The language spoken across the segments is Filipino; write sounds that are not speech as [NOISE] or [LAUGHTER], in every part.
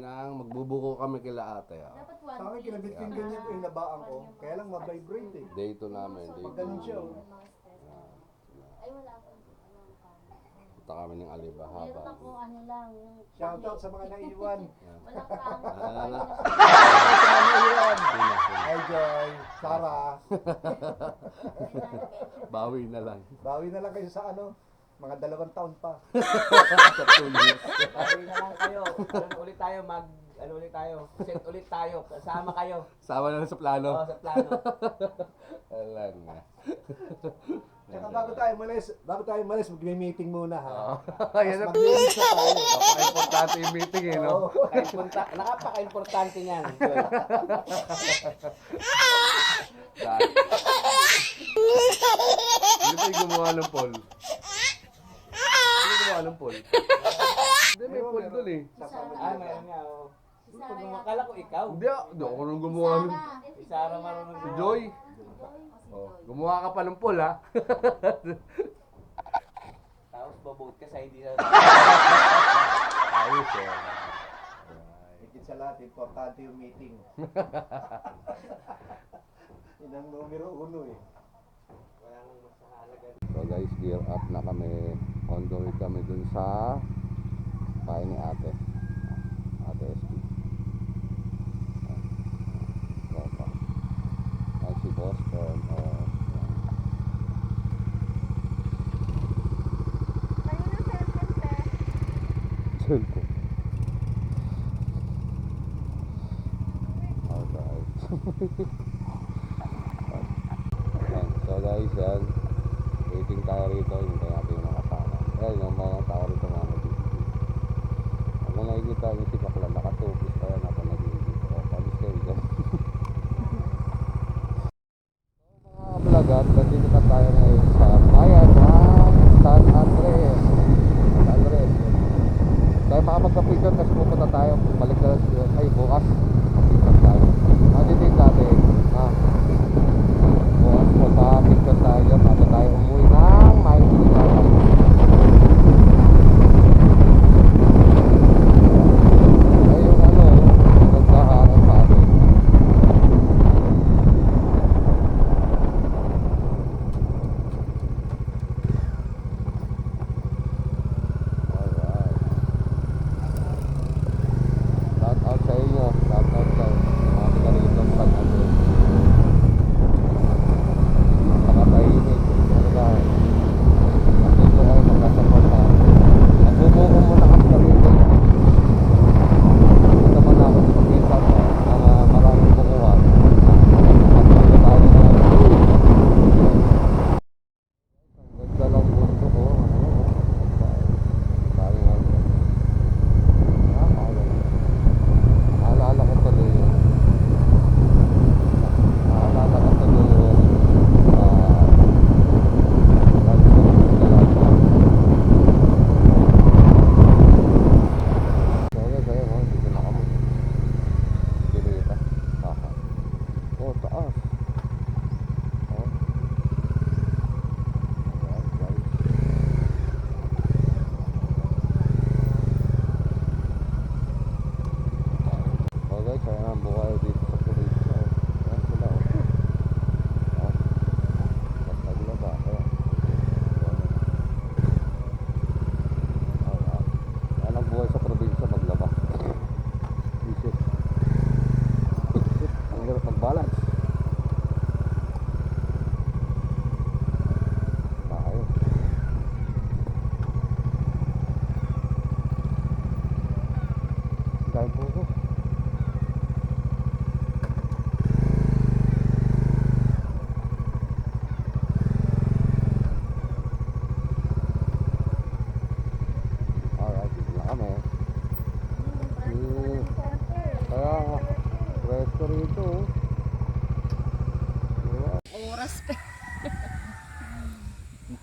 ng magbubuko kami kila ate. ah. Dapat one Sa akin, kinabit ko yung ganyan ko yung nabaan ko. Kaya lang ma-vibrate eh. Day 2 namin. Day Pag ganun siya, oh. Ay, wala akong ano, Punta kami ng Alibahaba. Meron ako ano lang, yung Shoutout sa mga naiwan. [LAUGHS] Walang. Ah, na. sa mga naiwan. Sino, sino? Hi Joy, Sarah. [LAUGHS] Bawi na lang. Bawi na lang kayo sa ano, mga dalawang taon pa. Sa two years. Sabi na lang kayo. Ano ulit tayo mag ano ulit tayo. Set ulit tayo. Kasama kayo. Sama na lang sa Oo, plano. sa plano. [LAUGHS] Wala na. Tsaka bago tayo malis, bago tayo malis, mag-meeting muna ha. Ayan na. Mag-meeting na tayo. Napaka-importante yung meeting eh, no? Oo. Kaimporta, nakapaka-importante niyan. Dahil. Yung gumawa ng poll? Gumawa ng poll? Hindi, may poll dun eh. Ah, meron nga. Oh. Pag akala ko ikaw. Hindi, ah, hindi ako nung gumawa. Si Sarah marunong Si Joy. Oh, gumawa ka pa ng poll, ha? [LAUGHS] Tapos baboot ka sa hindi na Ayos eh. Higit sa lahat, importante yung meeting. [LAUGHS] Yun ang numero uno eh. So guys, gear up na kami. Way kami dun sa bahay ni ate. Ate SP. Opo. Ay, si Boston. Oh. Cellphone. Alright. So guys, yan. Waiting tayo rito. Hintay natin yung mga tao rito mga nag-ibig. Ang mga nakikita niyo si Bakla, nakatupis pa yan ako nag-ibig. O, palis kayo dyan. [LAUGHS] So, mga kablagat, nandito na tayo ngayon sa bayan ng San Andres. San Andres. Tayo makapagka-picture kasi pupunta tayo. Balik na. Ay, bukas.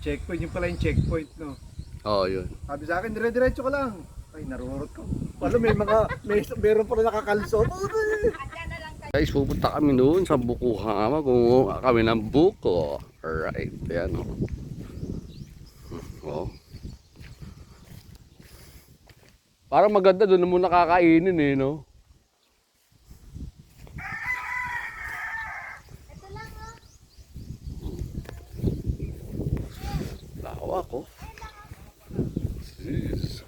Checkpoint, yung pala yung checkpoint, no? Oo, oh, yun. Sabi sa akin, dire-diretso ka lang. Ay, narurot ko. Alam, may mga, may, meron pala nakakalsot. Guys, pupunta kami noon sa Bukuhama. Kumuha kami ng buko. Alright, yan o. Oh. Parang maganda doon mo nakakainin eh, no? Ito lang oh. Lawa ko. Jeez.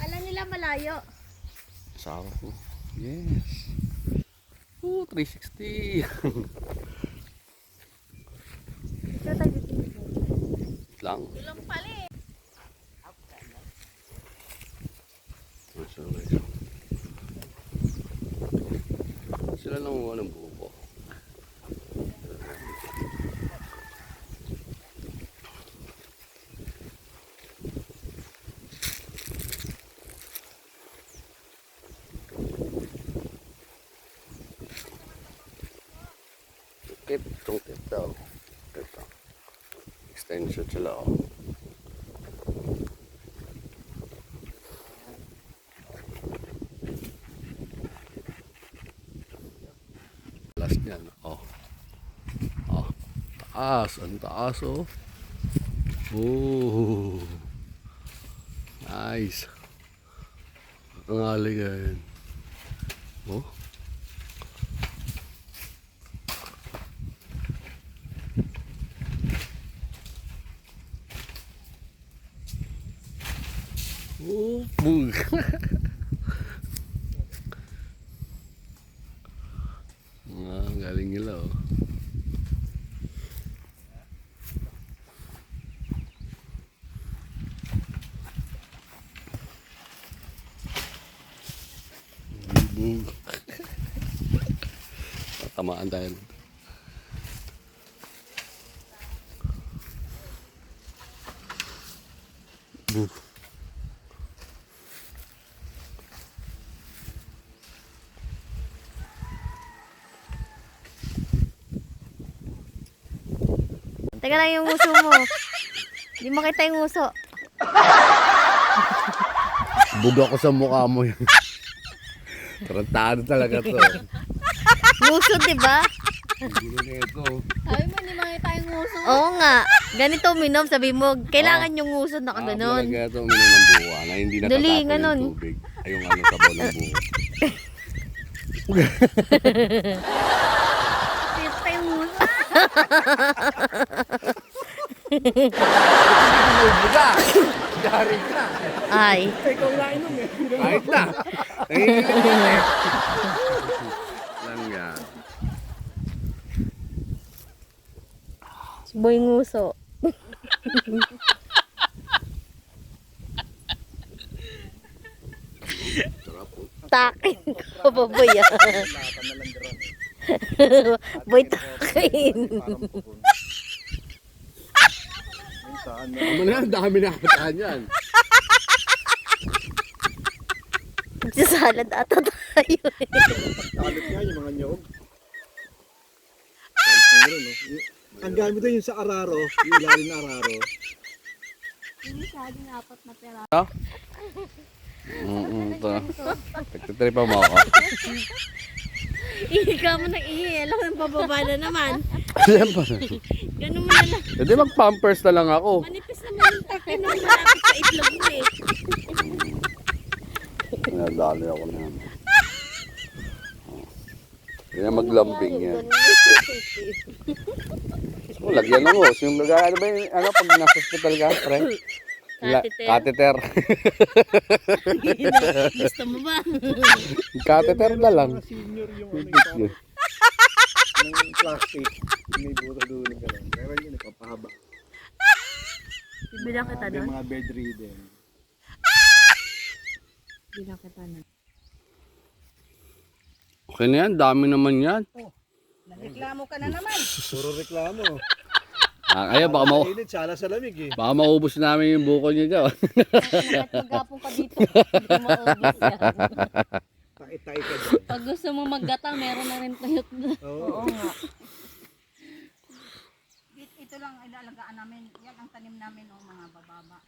Alam nila malayo. Asawa ko. Yes. Oh, 360. Ito tayo dito. lang. Ilang pala eh. Sorry. Sila lang mga ng buko. Tungkit, tungkit daw. Ito. Extension sila oh. Last niyan. Oh. Oh. Taas. Ang taas oh. Oh. Nice. Ang aligan. Oh, bug. Ah, galing nila oh. Bug. Tamaan tayo. Teka lang yung uso mo. Hindi makita yung uso. Bug ako sa mukha mo yun. Tarantado talaga to. Uso, di ba? Gulo na ito. Sabi mo, hindi makita yung uso. Oo nga. Ganito minom, sabi mo, kailangan yung uso Ah, nakaganon. talaga ito uminom ng buwa na hindi Dali, natatapon yung ganon. tubig. Ay, yung ano, sabaw ng buwa. [LAUGHS] Dari ka! Ay. Ikaw na inom eh. Kahit na! Nanginginig eh. Lang yan. Boy nguso. Takin ko pa [LAUGHS] boy ah. Na boy takin. [LAUGHS] Ay, saan na? Ano na, ang dami na kataan yan. Magsasalad ata tayo eh. Kalit nga yung mga nyog. Kalit na yun, no? Yung- Ang gamit doon yung sa araro, yung ilalim na araro. Yung saging apat na pera. Mm-mm, ito. Nagtitripa mo ako. [LAUGHS] Ihi ka mo nang ihi. Alam yung pababa na naman. Siyempre. Ganun mo na lang. Hindi mag-pampers na lang ako. Manipis naman yung takin na malapit sa itlog mo eh. Nadali ako na yan. Yan maglambing yan. Oh, lagyan ng os. Yung ano ba yung, ano, pag nasa hospital ka, pre? Catheter. Catheter. [LAUGHS] Gusto mo ba? Catheter na lang. Senior yung ano yung yun. ng plastic. May buto dulo ka lang. Pero yun, ipapahaba. Bibilang kita May doon. mga bedridden. Bibilang kita na. Okay na yan, dami naman yan. Puro reklamo. Ah, kaya baka, mau Init, sala sa lamig eh. baka maubos namin yung buko niyo dyan. [LAUGHS] Kahit magapong ka dito, hindi mo maubos yan. Takit-takit ka dyan. Pag gusto mo maggata, meron na rin tuyot doon. Oo. nga. Ito lang ilalagaan namin. Yan ang tanim namin ng mga bababa.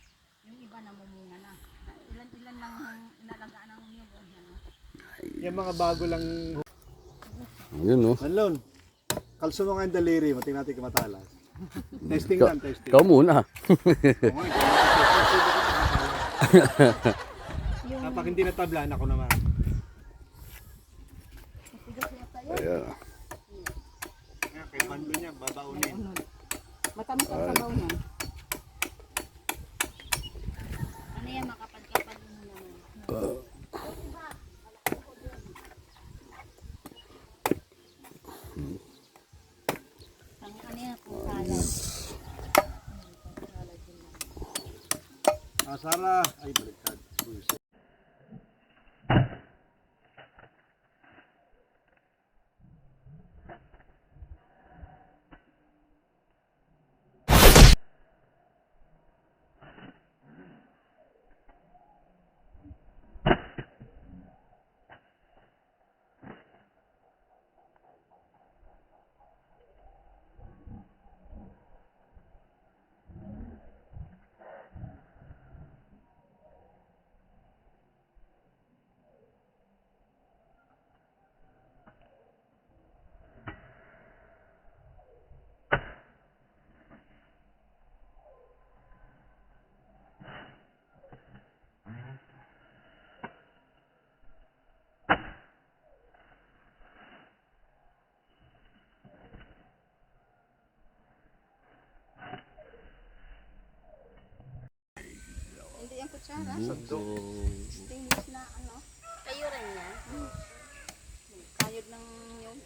Yung iba namumunga na. Ilan-ilan lang ang inalagaan ng niyog. oh, Yan, oh. Yung mga bago lang. Yun, no? Manlon, kalso mo nga yung daliri mo. Tingnan natin kung matalas. Testing lang, testing. ikaw muna. Kapag hindi natablan, ako naman. Ayan. Kaya kay bando niya, babaunin. Matamis ang sabaw niya. Ano yan, makapal-kapal mo naman. Ang ano yan, kung salad. Ah, Sara. Ay, Kutsara. Stainless na ano. Kayo rin yan. Kayod ng yung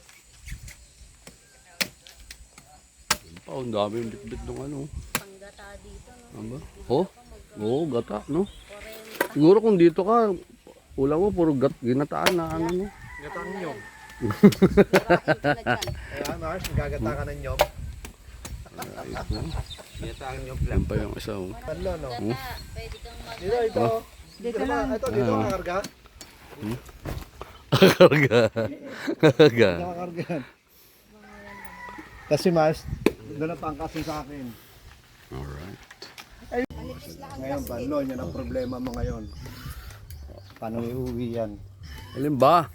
Pa, ang dami yung bitbit ng ano. Panggata dito, no? Ano ba? Oh? Oo, gata, no? Siguro kung dito ka, ulam mo, puro gat, ginataan na ano, nyog. kurain ka na dyan. Kaya, Mars, nagagata ka ng nyog. Ayos na. Yan pa yung isa, oh. Panlo, no? Mag... Dito, ito. Dito lang. Ito, dito Ah. kakarga. Karga. Karga. Nakakarga. Kasi Mars, doon na pangkasin sa akin. Alright. Ngayon, Panlo, yan ang problema mo ngayon. Paano iuwi yan? Alin ba?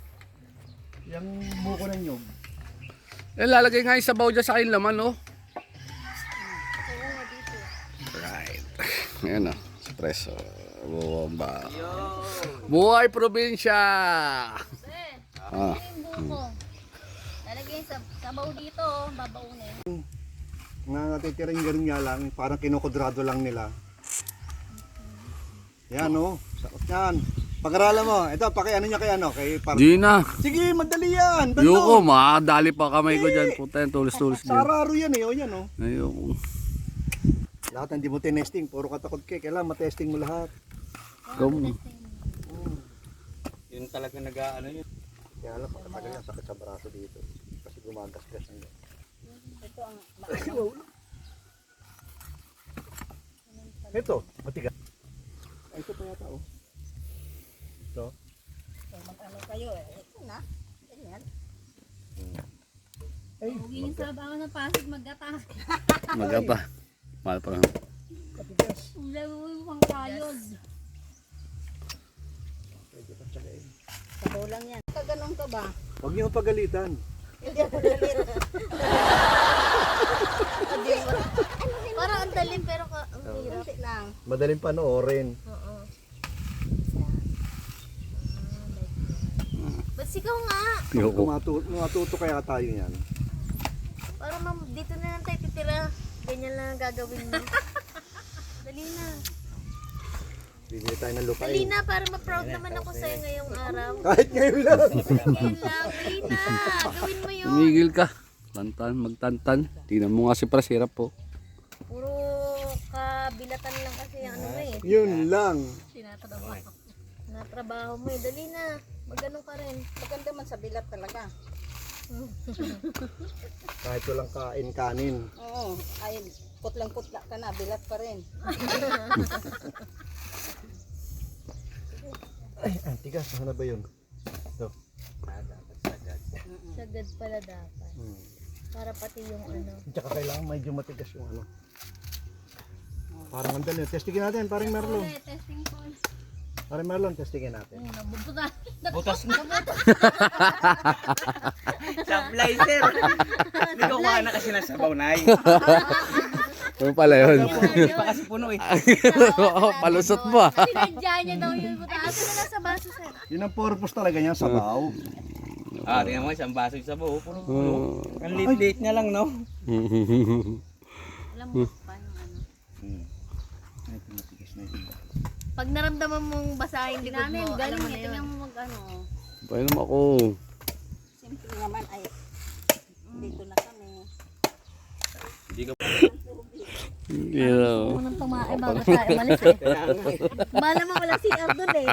Yung buko ng nyog. Eh, lalagay nga yung sabaw dyan sa akin laman, no? Ayan, oh. Espresso. Bomba. Buhay probinsya! Ah. yung buko. Lalagay sa sabaw dito, oh, babaunin. Nga natitiring ganun nga lang, parang kinukudrado lang nila. Yan o, sakot yan. Pag-aralan mo, ito, paki ano niya kay ano, kay par... Di na. Sige, madali yan. Bando. Ayoko, makakadali pa kamay ko dyan. Puta yan, tulis-tulis dyan. Sararo yan eh, o yan o. Ayoko. Lahat hindi mo tinesting, puro katakot ke, kailangan matesting mo lahat. Ikaw, Yun talaga nag-ano yun. Kaya alam, pagkatagal yan, sakit sa braso dito. Kasi gumagasgas ang Ito ang [LAUGHS] Ito, matigas. Ay, ito pa yata oh. Ito. ano kayo eh. Ito na. Ganyan. Huwag yung sabaw ng pasig maggata. magapa. [LAUGHS] Mahal pa lang. Matigas. Lawin mo pang kayod. Sabaw lang yan. Kaganon ka ba? Huwag niyo pagalitan. Parang ang dalim pero ka, ang hirap. Kunti lang. Madaling panoorin. Oo. Ba't sigaw nga? Ayoko. Matuto, matuto kaya tayo yan. Para mam, dito na lang tayo titira. Ganyan lang ang gagawin mo. [LAUGHS] Dali na. Bibili tayo ng Dali lupain. na para ma-proud naman ako sa'yo ngayong araw. Kahit ngayon lang. Yan lang, dali na. Gawin mo yun. Tumigil ka. Tantan, magtantan. Tingnan mo nga si Pras, hirap po. Puro kabilatan lang kasi ang ano mo eh. Yun lang. Tinatrabaho. Natrabaho mo eh. Dali na. Magano ka rin. Maganda man sa bilat talaga. [LAUGHS] Kahit walang kain kanin. Oo. Ay, putlang-putla ka na. Bilat pa rin. [LAUGHS] Ay, antigas. Ano ba yun? Ito. Sagad pala dapat. Hmm. Para pati yung ano. Tsaka kailangan medyo matigas yung ano. Parang ang dali. Testingin natin, parang Merlo. Okay, testing ko. Pare Marlon, testingin natin. Nabubuta. Butas na. [LAUGHS] Sublizer. Hindi ko kuha na kasi nasa bawnay. [LAUGHS] Ano pala yun? Hindi pa kasi puno eh. [LAUGHS] Oo, palusot mo ah. Sinadya niya daw yun. Buta. Asa na lang sa baso, sir. Yun ang purpose talaga niya, sabaw. Ah, tingnan mo isang baso sa buo. Puno puno. Ang lit-lit niya lang, no? Alam mo pa yung ano. Pag naramdaman mong basahin likod Namin, mo, alam galing mo eh. na yun. Tingnan mo mag ano. Painom ako. Siyempre naman ay dito na kami. Yeah. Unang tumae bago tayo malis eh. Bala mo wala si doon eh.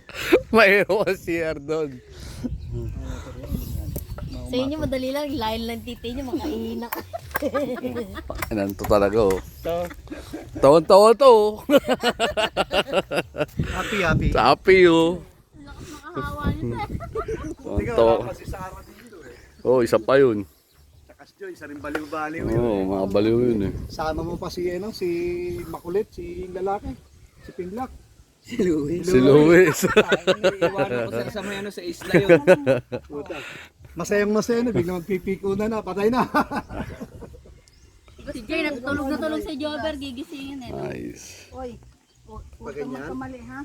[LAUGHS] Mayroon si Ardon. Sa inyo madali lang, lain lang titi nyo, makaihina. Ano to talaga oh. Taon-taon to. Happy, happy. Sapi oh. Si Sarah dito eh. Oh, isa pa yun. Joy, isa rin baliw-baliw yun. Oo, oh, mga baliw yun eh. Sama mo pa si, ano, si Makulit, si lalaki. Si Pinglak. Si Louie. Si Luis. [LAUGHS] Iwanan ko sa may ano sa isla yun. Masayang masaya na, biglang magpipiko na na, patay na. [LAUGHS] Jay, natulog na tulog si Jobber, gigisingin eh. nice. Oy, hu- huwag kang ganyan? magkamali ha.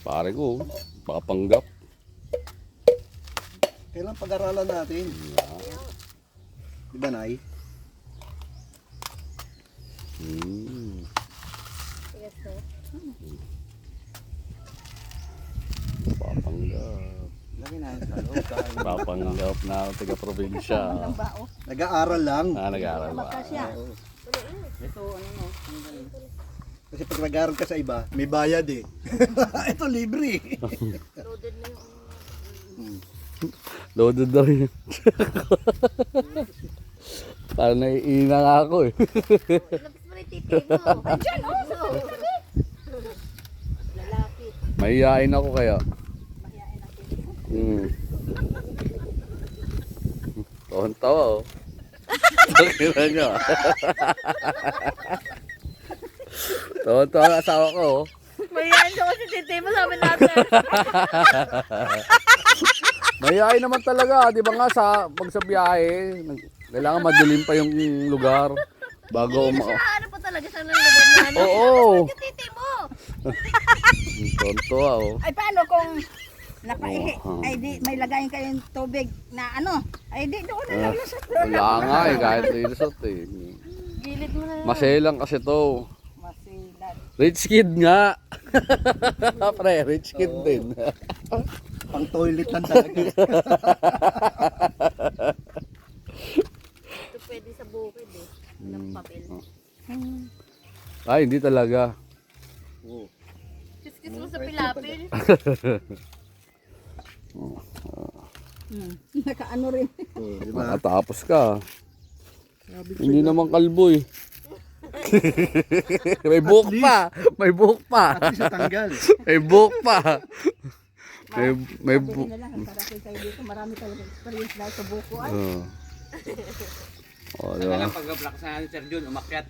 Pare ko, baka panggap. Kailan pag-aralan natin? Di ba, Nay? Hmm. Papanggap. Na sa loob. [LAUGHS] Papanggap na ako taga probinsya. Ang bao. Nag-aaral lang. Ah, nag-aaral ba? Magkasya. Ito ano no. Kasi pag nag-aaral ka sa iba, may bayad eh. [LAUGHS] Ito libre. Loaded [LAUGHS] daw yun. Parang naiina nga ako eh. Labas mo na yung titi mo. Diyan, oh. Lalaki. Mahihain ako kaya. Hmm. Tawang tawa oh. Pakita nyo. Tawang tawa ang asawa ko oh. Mayan siya kasi titi mo, sabi natin. Mahihain naman talaga, di ba nga sa pag sa biyahe, nag- kailangan madilim pa yung lugar bago uma... Ano pa talaga sa laban na ano? Oo. Titi mo. [LAUGHS] Tonto ah oh. Ay paano kung napaihi, Oh, ay di may lagayin kayong tubig na ano, ay di doon na lang sa Wala nga eh, kahit resort eh. Gilid mo na yun. Maselang kasi to. Masilat. Rich kid nga. [LAUGHS] Pre, rich kid din. Pang toilet lang talaga. Ito pwede sa bukid eh. Walang papel. Ay, hindi talaga. Kiskis mo sa pilapil. [LAUGHS] [LAUGHS] Hmm. [LAUGHS] Nakaano rin. Oh, di ba? Makatapos ka. Hindi naman kalbo eh. [LAUGHS] May buhok pa. May buhok pa. At least natanggal. [LAUGHS] May buhok pa. May, may Sabi bu... na lang, ang sarap kayo dito. Marami talaga experience dahil sa buko ay. Oh. Oh, di Kaya ba? lang pag-block sa Sir Jun, umakyat.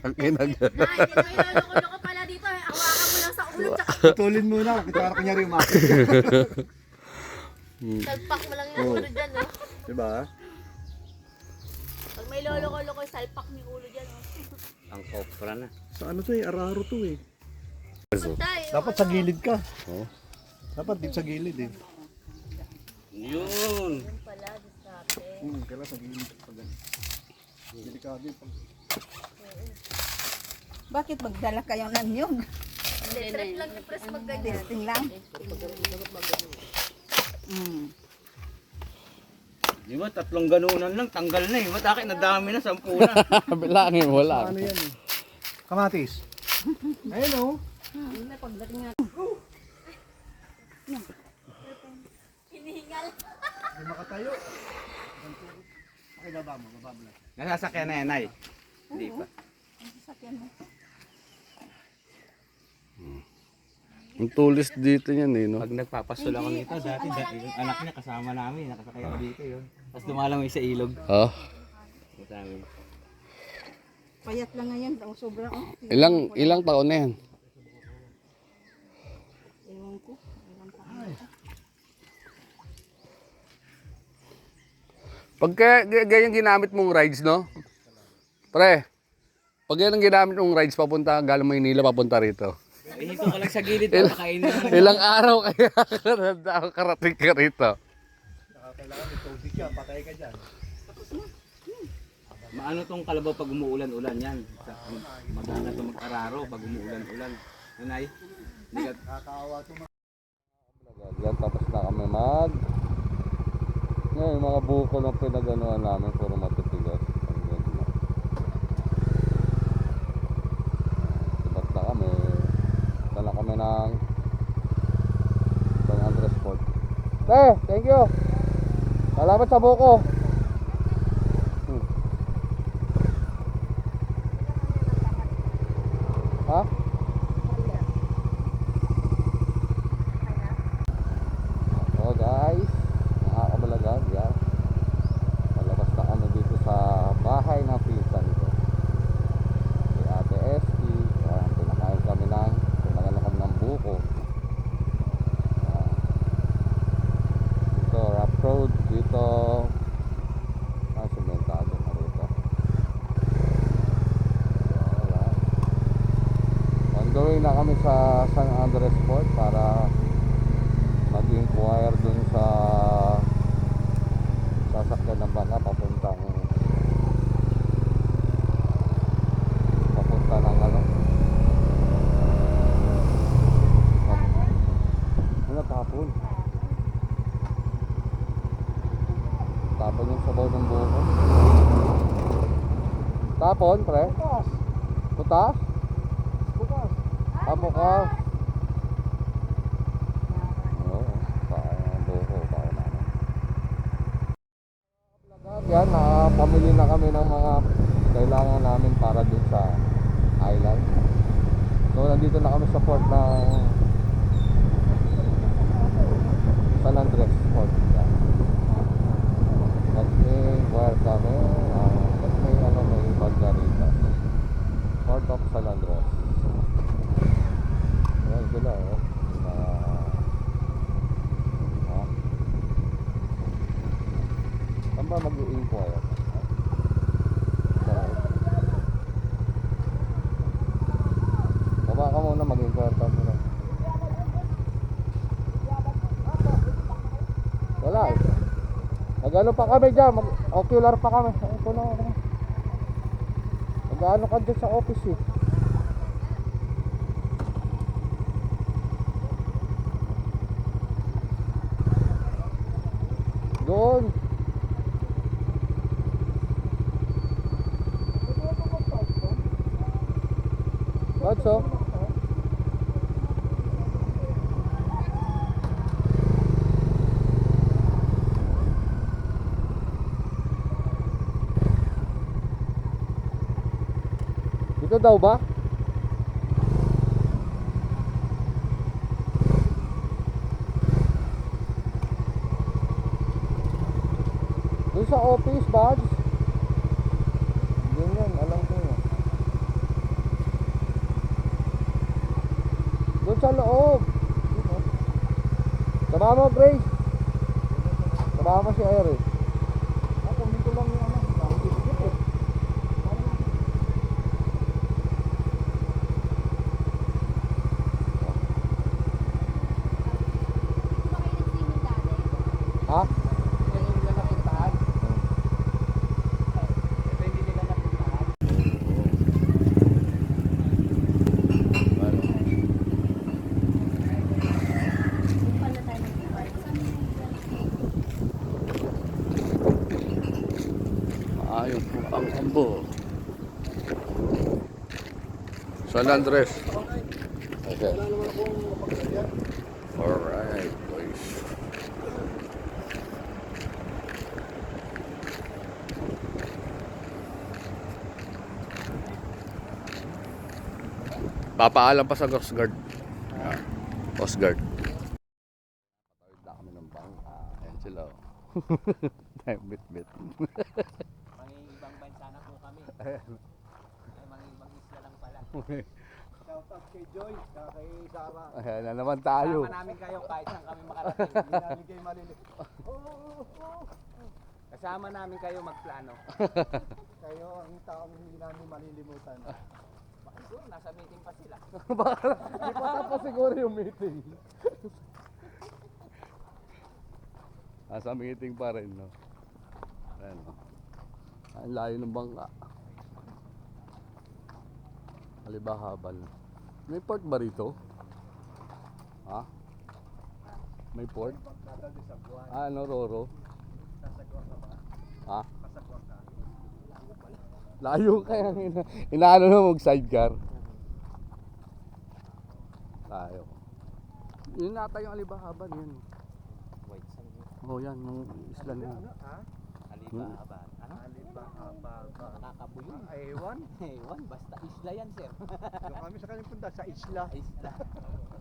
Tangina Ay, hindi mo iloloko-loko pala dito eh. Hawakan mo lang sa ulo tsaka Putulin mo na. Kita ka kunyari umakit. salpak mo lang yung ulo dyan oh. Di ba? Pag may loloko-loko, salpak mo yung ulo dyan oh. [LAUGHS] Ang kopra na. Sa ano to eh, araro to eh. Dapat sa gilid ka. Oh. Dapat dito sa gilid eh. Yun. pala, diskarte. Hmm, kailangan sa gilid. Pag Delikado yung pag... Bakit magdala kayo ng nyug? Hindi, trip lang ni Pres magganyan. Testing lang. Mm. Di ba, tatlong ganunan lang, tanggal na eh. Ba't akin, nadami na, sampu na. [LAUGHS] Bilangin mo lang. Ano yan eh? Kamatis. Ayun oh. Hinihingal. Hindi makatayo. Okay, baba mo, baba mo lang. Nasasakyan na yan, ay. Hindi pa. Sasakyan mo. Ang tulis dito yan eh, no? Pag nagpapastol ako nito, dati, dati yung anak niya kasama namin, nakasakay ako dito yun. Tapos lumalangoy sa ilog. Ha? Sa amin. Payat lang ngayon. Ang sobra. Oh. Ilang, ilang taon na yan? ko. Ilan pa ano ko. Pag kaya, g- ganyan ginamit mong rides, no? Pre, pag yan ang ginamit mong rides papunta, galing Maynila papunta rito. Ihito ka lang sa gilid, papakainin mo. Ilang araw kaya karating ka rito? Saka kailangan may tubig ka, patay ka dyan. Maano tong kalabaw pag umuulan-ulan yan? Sa, magana to mag-araro pag umuulan-ulan. Nanay, hindi ka Nakakaawa ito Yan, tapos na kami mag... Ngayon, yung mga buko ng pinaganuhan namin, puro matitigas. Ang ganda. Sibat na kami. Kami ng San Andres Port. Eh, thank you. Salamat sa buko. Hmm. Ha? So guys, mga kabalagan, yan. Palabas na kami dito sa bahay ng pinsan ko. Si Ate Esti, yan, pinakain kami ng, pinakain na kami ng buko. Yan. Dito, rough road, dito, ah, sementado na rito. Yan. Way na kami sa San Andres Port para mag-inquire dun sa sasakyan ng bangka papuntang papunta ng ano? Ano tapon tapon yung sabaw ng buko. Tapon pre? Putas Bukas. Ah bukas Oo, kaya buko, kaya namin. Yan, nakapamili na kami ng mga kailangan namin para dun sa island. So, nandito na kami sa port ng San Andres Port. Yan. Mag-inquire kami. Uh, may ano, may Margarita. Port of San Andres. Yan sila, oh. Mga Ha? Saan ba mag-i-inquire? Sa... Baba ka muna mag-inquire ka muna. Wala eh. Nag-ano pa kami dyan, mag-ocular pa kami. Ay, ko na ako. Nag-ano ka dyan sa office eh. Doon. Bakit so? Dito daw ba? Doon sa office, badge. Yun yun, alam ko yun. Doon sa loob. Sama mo, Grace. Sama mo si Iris. Ah, kunin ko lang yung ano. Ang dikit eh. Ha? Yan yung nila napuntahan. Ito hindi nila napuntahan. Ayun po ang ambo. San Andres. Okay. Alright, boys. Papaalam pa sa Coast Guard. Ah, Coast Guard. Patawid na kami ng bangka. Ayan sila. [LAUGHS] oh. Time bit bit. Mangingibang bansa na po kami. [LAUGHS] Ay, mangingibang isla lang pala. Kay Joy, saka kay Sarah. Ayan na naman tayo. Kasama namin kayo kahit saan kami makarating. Hindi namin kayo malilimutan. Kasama namin kayo magplano. [LAUGHS] Kayo ang taong hindi namin malilimutan. Baka siguro nasa meeting pa sila. [LAUGHS] Hindi pa tapos siguro yung meeting. [LAUGHS] Nasa meeting pa rin, no? Ayan, no? Ang layo ng bangka. Halibahabal. May port ba rito? Ha? May port? Ah, ano, Roro? Ha? Layo kaya ina inaano na mag sidecar. Layo. Yun nata yung alibahaban yun. White sand. Oh, yan yung isla na. yun. Ha? Alibaba. Ano? Alibaba. Nakakabuyo. Ewan. [LAUGHS] Ewan, basta isla yan, sir. Doon kami sa kanyang punta sa isla. Isla. [LAUGHS]